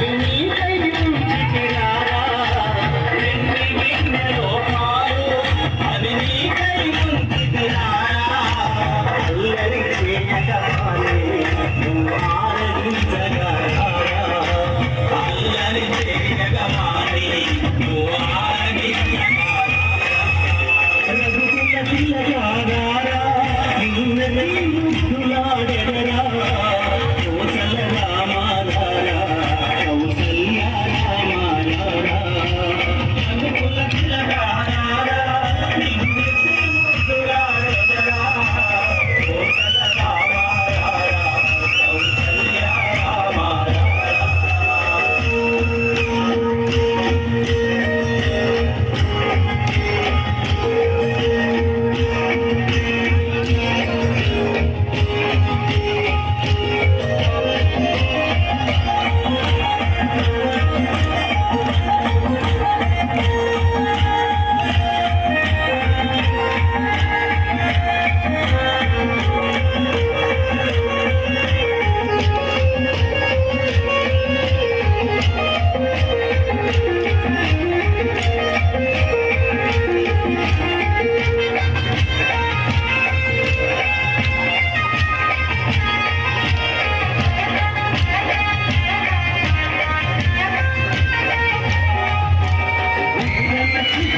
I've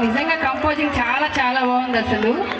నిజంగా composing చాలా చాలా బాగుంది అసలు.